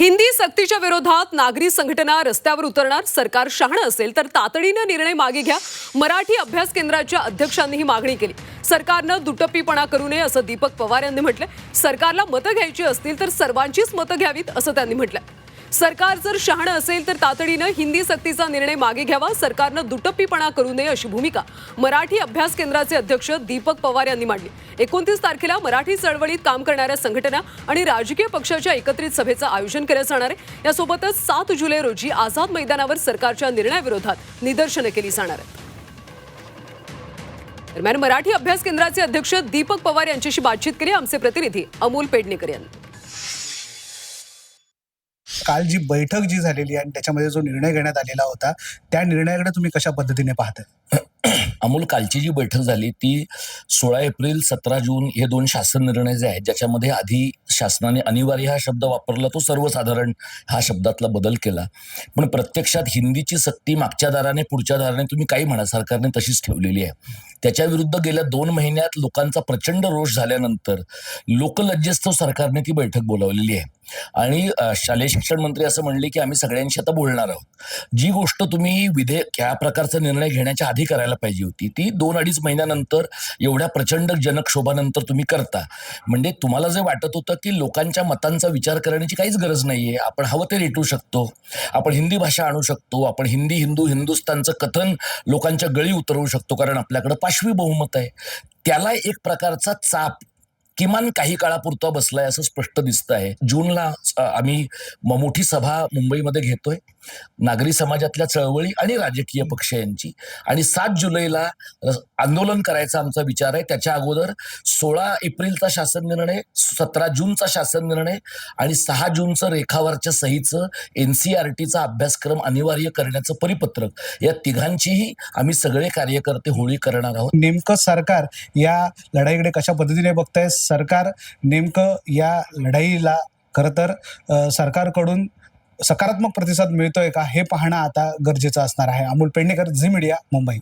हिंदी सक्तीच्या विरोधात नागरी संघटना रस्त्यावर उतरणार सरकार शहाणं असेल तर तातडीनं निर्णय मागे घ्या. मराठी अभ्यास केंद्राच्या अध्यक्षांनी ही मागणी केली. सरकारनं दुटप्पीपणा करू नये असं दीपक पवार यांनी म्हटलं सरकारला मतं घ्यायची असतील तर सर्वांचीच मतं घ्यावीत असं त्यांनी म्हटलं सरकार जर शहाणं असेल तर तातडीनं हिंदी सक्तीचा निर्णय मागे घ्यावा सरकारनं दुटप्पीपणा करू नये अशी भूमिका मराठी अभ्यास केंद्राचे अध्यक्ष दीपक पवार यांनी मांडली. एकोणतीस तारखेला मराठी चळवळीत काम करणाऱ्या संघटना आणि राजकीय पक्षाच्या एकत्रित सभेचं आयोजन केलं जाणार आहे. यासोबतच सात जुलै रोजी आझाद मैदानावर सरकारच्या निर्णयाविरोधात निदर्शनं केली जाणार आहेत. दरम्यान मराठी अभ्यास केंद्राचे अध्यक्ष दीपक पवार यांच्याशी बातचीत केली. आमचे प्रतिनिधी अमोल पेडणेकर यांनी. काल जी बैठक जी झालेली आहे आणि त्याच्यामध्ये जो निर्णय घेण्यात आलेला होता त्या निर्णयाकडे तुम्ही कशा पद्धतीने पाहताय अमोल कालची जी बैठक झाली ती सोळा एप्रिल सतरा जून हे दोन शासन निर्णय जे आहेत ज्याच्यामध्ये आधी शासनाने अनिवार्य हा शब्द वापरला तो सर्वसाधारण हा शब्दातला बदल केला. पण प्रत्यक्षात हिंदीची सक्ती मागच्या दाराने पुढच्या दाराने तुम्ही काही म्हणा सरकारने तशीच ठेवलेली आहे. त्याच्या विरुद्ध गेल्या दोन महिन्यात लोकांचा प्रचंड रोष झाल्यानंतर लोकलज्जेस्तव सरकारने ती बैठक बोलावलेली आहे. आणि शालेय शिक्षण मंत्री असं म्हणले की आम्ही सगळ्यांशी आता बोलणार आहोत. जी गोष्ट तुम्ही विधेयक ह्या प्रकारचा निर्णय घेण्याच्या आधी करायला पाहिजे होती ती दोन अडीच महिन्यानंतर एवढ्या प्रचंड जनक्षोभानंतर तुम्ही करता. म्हणजे तुम्हाला जे वाटत होतं की लोकांच्या मतांचा विचार करण्याची काहीच गरज नाहीये आपण हवं ते रेटू शकतो. आपण हिंदी भाषा आणू शकतो आपण हिंदी हिंदू हिंदुस्तानचं कथन लोकांच्या गळी उतरवू शकतो कारण आपल्याकडे पाशवी बहुमत आहे. त्याला एक प्रकारचा चाप किमान काही काळापुरता बसलाय असं स्पष्ट दिसत आहे. जूनला आम्ही मोठी सभा मुंबईमध्ये घेतोय. नागरी समाजातल्या चळवळी आणि राजकीय पक्ष यांची. आणि सात जुलैला आंदोलन करायचा आमचा विचार आहे. त्याच्या अगोदर सोळा एप्रिलचा शासन निर्णय सतरा जूनचा शासन निर्णय आणि सहा जूनचं रेखावरच्या सहीचं एन सी आर टीचा अभ्यासक्रम अनिवार्य करण्याचं परिपत्रक. या तिघांचीही आम्ही सगळे कार्यकर्ते होळी करणार आहोत. नेमकं सरकार या लढाईकडे कशा पद्धतीने बघताय सरकार नेमकं या लढाईला खरं तर सरकारकडून सकारात्मक प्रतिसाद मिळतोय का हे पाहणं आता गरजेचं असणार आहे. Amol Pednekar Zee media Mumbai.